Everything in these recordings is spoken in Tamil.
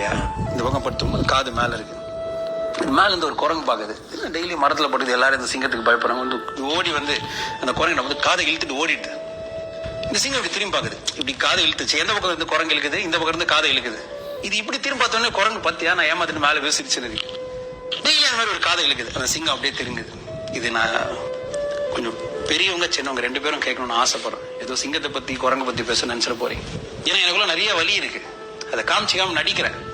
இருக்கியா இந்த பக்கம் படுத்தும்போது காது மேல இருக்கு. இது மேல இருந்து ஒரு குரங்கு பாக்குது. டெய்லி மரத்துல படுது எல்லாரும் இந்த சிங்கத்துக்கு பயப்படுறாங்க. வந்து ஓடி வந்து அந்த குரங்கு வந்து காதை இழுத்துட்டு ஓடிட்டு. இந்த சிங்கம் இப்படி திரும்பி பாக்குது. இப்படி காதை இழுத்துச்சு. எந்த பக்கம் இருந்து குரங்கு இழுக்குது? இந்த பக்கம் இருந்து காதை இழுக்குது. இது இப்படி திரும்ப பார்த்தோன்னே குரங்கு பத்தியா? நான் ஏமாத்திட்டு மேல விசிரிச்சு டெய்லி அந்த மாதிரி ஒரு காதை இழுக்குது. அந்த சிங்கம் அப்படியே திருங்குது. இது நான் கொஞ்சம் பெரியவங்க சின்னவங்க ரெண்டு பேரும் கேட்கணும்னு ஆசைப்படுறேன். ஏதோ சிங்கத்தை பத்தி குரங்கு பத்தி பேச நினைச்சிட போறீங்க. ஏன்னா எனக்குள்ள நிறைய வலி இருக்கு. அதை காமிச்சிக்காம நடிக்கிறேன்.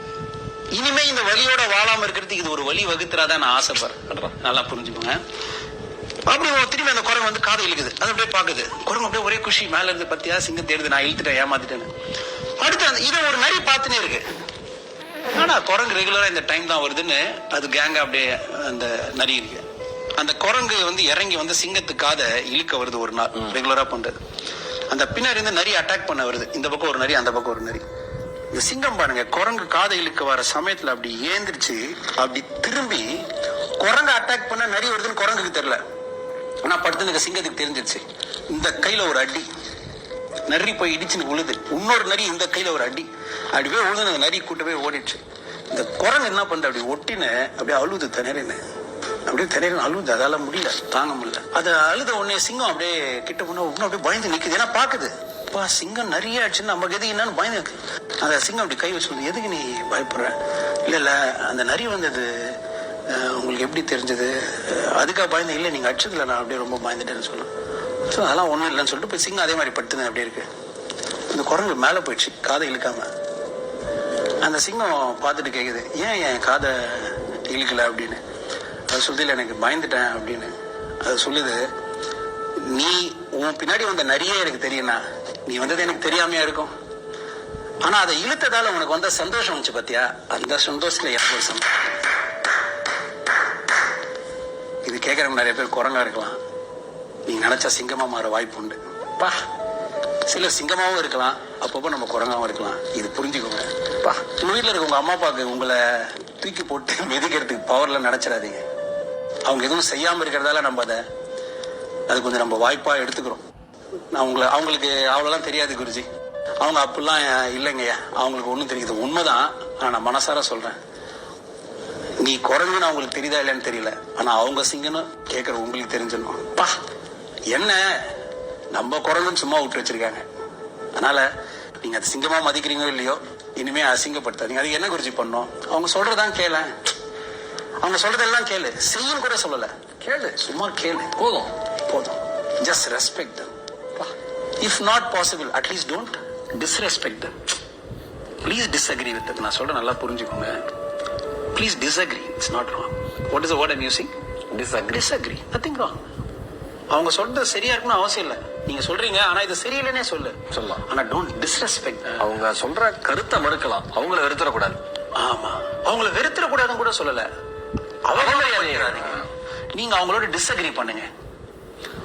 இனிமே இந்த வலியோட வாழாம இருக்கிறதுக்கு இது ஒரு வழி வகுத்துறாதான் நான் ஆசைப்படுறேன். நல்லா புரிஞ்சுக்கோங்க. அப்படி திரும்பி அந்த குரங்கு வந்து காதை இழுக்குது. அது அப்படியே பாக்குது குரங்கு அப்படியே ஒரே குஷி மேல இருந்து பத்தியா சிங்கம் தேடுது நான் இழுத்துட்டேன் ஏமாத்திட்டேன்னு. அடுத்து அந்த இதை ஒரு நரி பார்த்துனே இருக்கு. ஆனா குரங்கு ரெகுலரா இந்த டைம் தான் வருதுன்னு அது கேங்க அப்படியே அந்த நரி இருக்கு. அந்த குரங்கு வந்து இறங்கி வந்து சிங்கத்து காதை இழுக்க வருது ஒரு நாள் ரெகுலரா பண்றது. அந்த பின்னாடி இருந்து நரி அட்டாக் பண்ண வருது. இந்த பக்கம் ஒரு நரி அந்த பக்கம் ஒரு நரி. இந்த சிங்கம் பாருங்க குரங்கு காதைகளுக்கு வர சமயத்துல அப்படி ஏந்திரிச்சு அப்படி திரும்பி குரங்கு அட்டாக் பண்ண நரி வருதுன்னு குரங்குக்கு தெரியல. ஆனா படுத்துனுக்க சிங்கத்துக்கு தெரிஞ்சிருச்சு. இந்த கையில ஒரு அடி. நரி போய் இடிச்சுன்னு உழுது. இன்னொரு நரி இந்த கையில ஒரு அடி. அப்படி போய் உழுது அந்த நரி கூட்ட போய் ஓடிடுச்சு. இந்த குரங்கு என்ன பண்ணுது? அப்படி ஒட்டின அப்படியே அழுது திணறின அப்படியே திணறின அழுது. அதால முடியல. தாங்க முடியல. அதை அழுத உடனே சிங்கம் அப்படியே கிட்ட போனா இன்னும் அப்படியே பயந்து நிக்குது. ஏன்னா பாக்குது அப்பா சிங்கம் நிறைய ஆச்சுன்னு நம்ம எதுக்கு என்னன்னு பயந்து அந்த சிங்கம் அப்படி கை வச்சு எதுக்கு நீ பயப்படுற? இல்லை இல்லை அந்த நரி வந்தது உங்களுக்கு எப்படி தெரிஞ்சது? அதுக்காக பயந்து இல்லை நீங்கள் அடிச்சதுல நான் அப்படியே ரொம்ப பயந்துட்டேன்னு சொன்னேன் ஸோ அதெல்லாம் ஒன்றும் இல்லைன்னு சொல்லிட்டு போய் சிங்கம் அதே மாதிரி படுத்துங்க அப்படியே இருக்கு. இந்த குரங்கு மேலே போயிடுச்சு காதை இழுக்காம. அந்த சிங்கம் பார்த்துட்டு கேட்குது ஏன் என் காதை இழுக்கல? அப்படின்னு. அது சொல்லியில் எனக்கு பயந்துட்டேன் அப்படின்னு. அது சொல்லுது நீ உன் பின்னாடி வந்த நிறைய எனக்கு தெரியும்னா நீ வந்தது எனக்கு தெரியாமையா இருக்கும். ஆனா அதை இழுத்ததால உனக்கு வந்த சந்தோஷம் வந்துச்சு பாத்தியா? அந்த சந்தோஷத்துல எனக்கு ஒரு சந்தோஷம். இது கேட்கறவங்க நிறைய பேர் குரங்கா இருக்கலாம். நீ நினைச்சா சிங்கமா மாற வாய்ப்பு உண்டு. பா. சில சிங்கமாவும் இருக்கலாம். அப்பப்போ நம்ம குரங்காவும் இருக்கலாம். இது புரிஞ்சுக்கோங்க. பா. உங்க வீட்டுல இருக்க உங்க அம்மா அப்பாவுக்கு உங்களை தூக்கி போட்டு மிதிக்கிறதுக்கு பவர்ல நினைச்சிடாதீங்க. அவங்க எதுவும் செய்யாம இருக்கிறதால நம்ம அதை அது கொஞ்சம் நம்ம வாய்ப்பா எடுத்துக்கிறோம். நான் உங்களை அவங்களுக்கு அவ்வளோலாம் தெரியாது குருஜி. அவங்க அப்படிலாம் இல்லைங்கய்யா. அவங்களுக்கு ஒன்றும் தெரியுது. உண்மைதான். நான் மனசார சொல்றேன். நீ குரங்குன்னு அவங்களுக்கு தெரியுதா இல்லைன்னு தெரியல. ஆனா அவங்க சிங்கன்னு கேட்கற உங்களுக்கு தெரிஞ்சிடணும் பா என்ன? நம்ம குரங்குன்னு சும்மா விட்டு வச்சிருக்காங்க. அதனால நீங்க அது சிங்கமா மதிக்கிறீங்களோ இல்லையோ இனிமே அசிங்கப்படுத்தாதீங்க. அதுக்கு என்ன குறிச்சி பண்ணோம் அவங்க சொல்றதான் கேள. அவங்க சொல்றதெல்லாம் கேளு. செய்யும் கூட சொல்லல. கேளு. சும்மா கேளு. போதும். போதும். Just respect if not possible at least don't disrespect please disagree with நான் சொல்றேன் நல்லா புரிஞ்சுக்கோங்க. Please disagree it's not wrong what is word I'm using Disagree. Disagree nothing wrong அவங்க சொல்றது சரியா இருக்கணும் அவசியம் இல்லை. நீங்க சொல்றீங்க ஆனா இது சரியில்லைன்னே சொல்லு. சொல்லலாம். ஆனா டோன்ட் டிஸ்ரெஸ்பெக்ட் அவங்க சொல்ற கருத்தை மறுக்கலாம். அவங்கள வெறுத்துடக்கூடாது. ஆமா. அவங்கள வெறுத்துற கூடாதுன்னு கூட சொல்லல. அவங்க. நீங்க அவங்களோட டிஸ்அக்ரி பண்ணுங்க.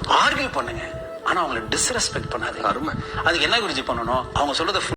ஆர்கியூ பண்ணுங்க. ஆனா அவங்கள டிஸ்ரெஸ்பெக்ட் பண்ணாதீங்க அருமை. அதுக்கு என்ன குறிச்சி பண்ணணும் அவங்க சொல்றத